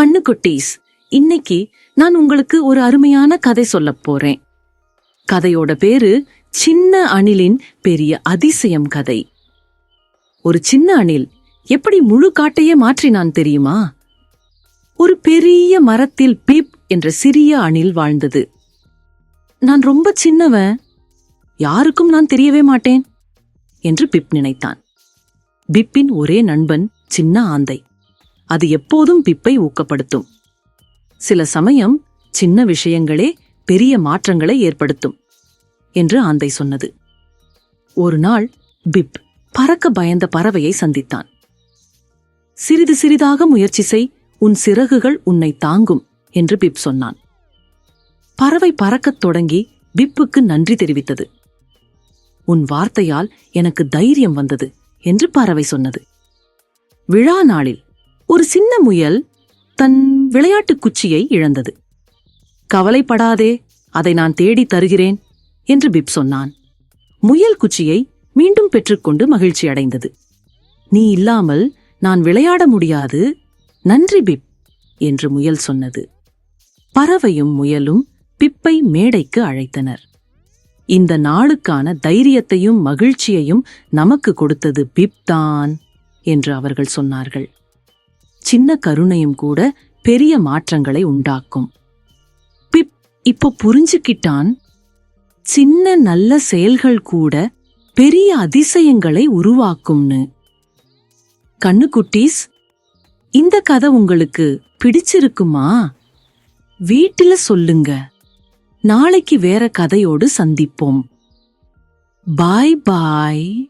கண்ணுக்குட்டீஸ் இன்னைக்கு நான் உங்களுக்கு ஒரு அருமையான கதை சொல்ல போறேன். கதையோட பேரு சின்ன அணிலின் பெரிய அதிசயம் கதை. ஒரு சின்ன அணில் எப்படி முழு காட்டையே மாற்றினான் தெரியுமா? ஒரு பெரிய மரத்தில் பிப் என்ற சிறிய அணில் வாழ்ந்தது. நான் ரொம்ப சின்னவன் யாருக்கும் நான் தெரியவே மாட்டேன் என்று பிப் நினைத்தான். பிப்பின் ஒரே நண்பன் சின்ன ஆந்தை. அது எப்போதும் பிப்பை ஊக்கப்படுத்தும். சில சமயம் சின்ன விஷயங்களே பெரிய மாற்றங்களை ஏற்படுத்தும் என்று ஆந்தை சொன்னது. ஒரு நாள் பிப் பறக்க பயந்த பறவையை சந்தித்தான். சிறிது சிறிதாக முயற்சி செய் உன் சிறகுகள் உன்னை தாங்கும் என்று பிப் சொன்னான். பறவை பறக்கத் தொடங்கி பிப்புக்கு நன்றி தெரிவித்தது. உன் வார்த்தையால் எனக்கு தைரியம் வந்தது என்று பறவை சொன்னது. விழா நாளில் ஒரு சின்ன முயல் தன் விளையாட்டுக் குச்சியை இழந்தது. கவலைப்படாதே அதை நான் தேடித் தருகிறேன் என்று பிப் சொன்னான். முயல் குச்சியை மீண்டும் பெற்றுக்கொண்டு மகிழ்ச்சி அடைந்தது. நீ இல்லாமல் நான் விளையாட முடியாது. நன்றி பிப் என்று முயல் சொன்னது. பறவையும் முயலும் பிப்பை மேடைக்கு அழைத்தனர். இந்த நாளுக்கான தைரியத்தையும் மகிழ்ச்சியையும் நமக்கு கொடுத்தது பிப் தான் என்று அவர்கள் சொன்னார்கள். சின்ன கருணையும் கூட பெரிய மாற்றங்களை உண்டாக்கும். பிப் இப்போ புரிஞ்சுக்கிட்டான்? சின்ன நல்ல செயல்கள் கூட பெரிய அதிசயங்களை உருவாக்கும்னு. கண்ணுக்குட்டீஸ் இந்த கதை உங்களுக்கு பிடிச்சிருக்குமா? வீட்டில சொல்லுங்க. நாளைக்கு வேற கதையோடு சந்திப்போம். பாய் பாய்.